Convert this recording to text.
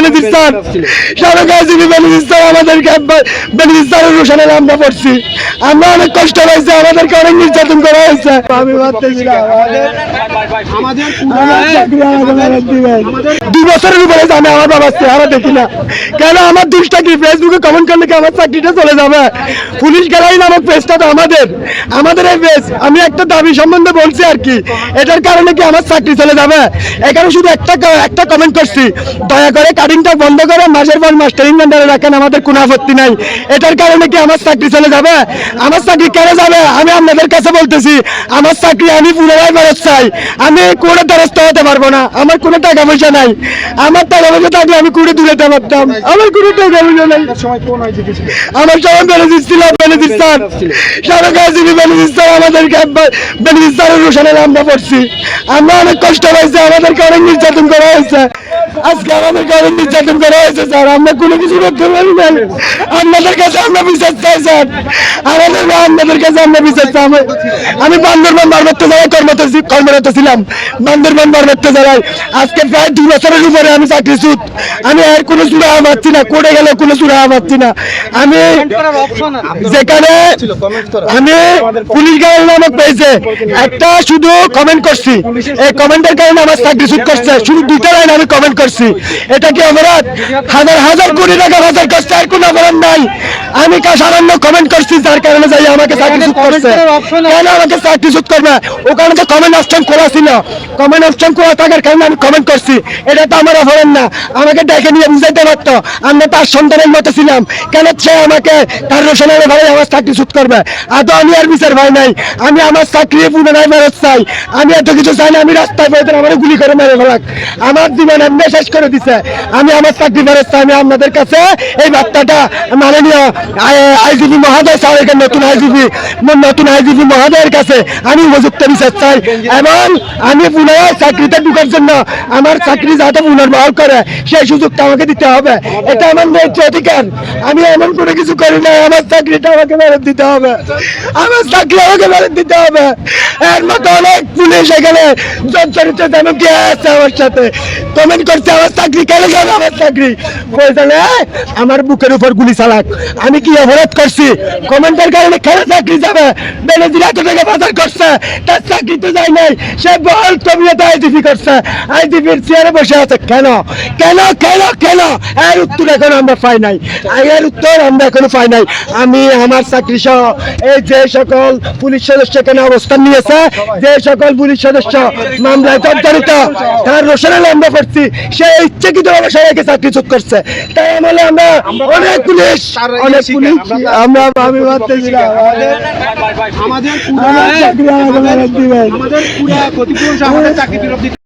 বেনিদিস্তান সারা IGP Balochistan আমাদেরকে বেলুচিস্তানের রোশনের আমরা পড়ছি। আমরা অনেক কষ্ট পাইছি আমাদেরকে অনেক নির্যাতন করা হয়েছে। আমি ভাবতেছিলাম আমাদের আমার। দুই বছরের উপরে আমি আমার বাবার চেহারা দেখি না। কেন আমার দুষ্টা কি ফেসবুকে কমেন্ট করলে কি আমার চাকরিটা চলে যাবে? পুলিশ গেলাই নামক পেজটা তো আমাদের। আমাদের এই পেজ আমি একটা দাবি সম্বন্ধে বলছি আর কি। এটার কারণে কি আমার চাকরি চলে যাবে? এখানে শুধু একটা একটা কমেন্ট করছি। দয়া করে কাটিংটা বন্ধ করে মাসের পর মাস ট্রেনিং সেন্টারে রাখেন আমাদের কোনো আপত্তি নাই। এটার কারণে কি আমার চাকরি চলে যাবে? আমার চাকরি কেন যাবে? আমি আপনাদের কাছে বলতেছি আমার চাকরি আমি পুনরায় ফেরত চাই। আমি কোনো দ্বারস্থ হতে পারব না। আমার কোনো টাকা পয়সা নাই। আমার টাকা পয়সা থাকলে আমি কুড়ে তুলেতে পারতাম। আমার কোনো টাকা পয়সা নাই। আমার সবাই বেনিফিট ছিল বেনিফিট স্যার। সাবেক আইজিপি বেনিফিট স্যার আমাদেরকে বেনিফিট স্যারের রোশনের আমরা পড়ছি আমরা অনেক কষ্ট পাইছি আমাদেরকে অনেক নির্যাতন করা হয়েছে। আজকে আমাদের অনেক নির্যাতন করা হয়েছে স্যার। আমরা কোনো কিছু করতে পারি না আপনাদের কাছে আমরা বিশ্বাস চাই স্যার। আমাদের আপনাদের কাছে আমরা বিচার আমি- বান্দরবান পার্বত্য জেলায় কর্মরত কর্মরত ছিলাম। বান্দরবান পার্বত্য জেলায় আজকে প্রায় দুই বছরের উপরে আমি চাকরি সুদ। আমি আর কোনো চূড়া পাচ্ছি না কোর্টে গেলে কোনো চূড়া পাচ্ছি না। আমি যেখানে আমি পুলিশ গাড়ি নামক পেয়েছে। একটা শুধু কমেন্ট করছি। এই কমেন্টের কারণে আমার চাকরি সুদ করছে। শুধু দুইটা লাইন আমি কমেন্ট করছি। এটা কি অপরাধ? হাজার হাজার কোটি টাকা হাজার করছে আর কোনো অপরাধ নাই। আমি সামান্য কমেন্ট করছি যার কারণে যাই আমাকে চাকরি সুদ করছে। কেন আমাকে চাকরি সুদ করবে? ওখানে তো কমেন্ট অপশন খোলা ছিল কমেন্ট অপশন খোলা থাকার কারণে আমি কমেন্ট করছি। এটা তো আমার অপরাধ না। আমাকে ডেকে নিয়ে বুঝাইতে পারতো। আমরা তার সন্তানের মতো ছিলাম। কেন সে আমাকে তার রোশনের ভাই আমার চাকরি সুদ করবে? আর তো আমি আর বিচার ভাই নাই। আমি আমার চাকরি পুনরায় ফেরত চাই। আমি এত কিছু চাই না আমি রাস্তায় বেরোতে আমার গুলি করে মেরে ফেলাক। আমার জীবন এমনি শেষ করে দিছে। আমি আমার চাকরি ফেরত চাই আমি আপনাদের কাছে এই বার্তাটা মাননীয় আইজিপি মহোদয় স্যারের নতুন আইজিপি নতুন আইজিপি মহোদয়ের কাছে আমি উপযুক্ত বিচার চাই। এবং আমি পুনরায় চাকরিতে ঢুকার জন্য আমার চাকরি যাতে পুনর্বহাল করে, সেই সুযোগটা আমাকে দিতে হবে। এটা আমার ন্যায্য অধিকার। আমি এমন কোনো কিছু করি না আমার চাকরিটা আমাকে ফেরত দিতে হবে। আমার চাকরি আমাকে ফেরত দিতে হবে। এর মতো অনেক পুলিশ এখানে আছে আমার সাথে। কমেন্ট করছে, আমার চাকরি কেন যাবে আমার চাকরি? বলছে আমার বুকের উপর গুলি চালাক। আমি কি অপরাধ করছি? কমেন্টের কারণে কেন চাকরি যাবে? এত টাকা বাজার করছে, তার চাকরি তো যায় নাই। সে বল করছে। চেয়ারে বসে আছে। কেন? কেন কেন কেন? এর উত্তর এখন আমরা পাই নাই। এর উত্তর আমরা এখনও পাই নাই। আমি আমার চাকরি সহ এই যে সকল পুলিশ সদস্য এখানে অবস্থান নিয়েছে, যে সকল পুলিশ সদস্য মামলায় জর্জরিত। তার রোশনে আমরা করছি। সে ইচ্ছাকৃতভাবে সবাইকে চাকরিচ্যুত করছে। তাই আমলে আমরা অনেক পুলিশ অনেক পুলিশ। আমরা আমি ভাবতেছি আমাদের আমাদের চাকরি। আমাদের চাকরি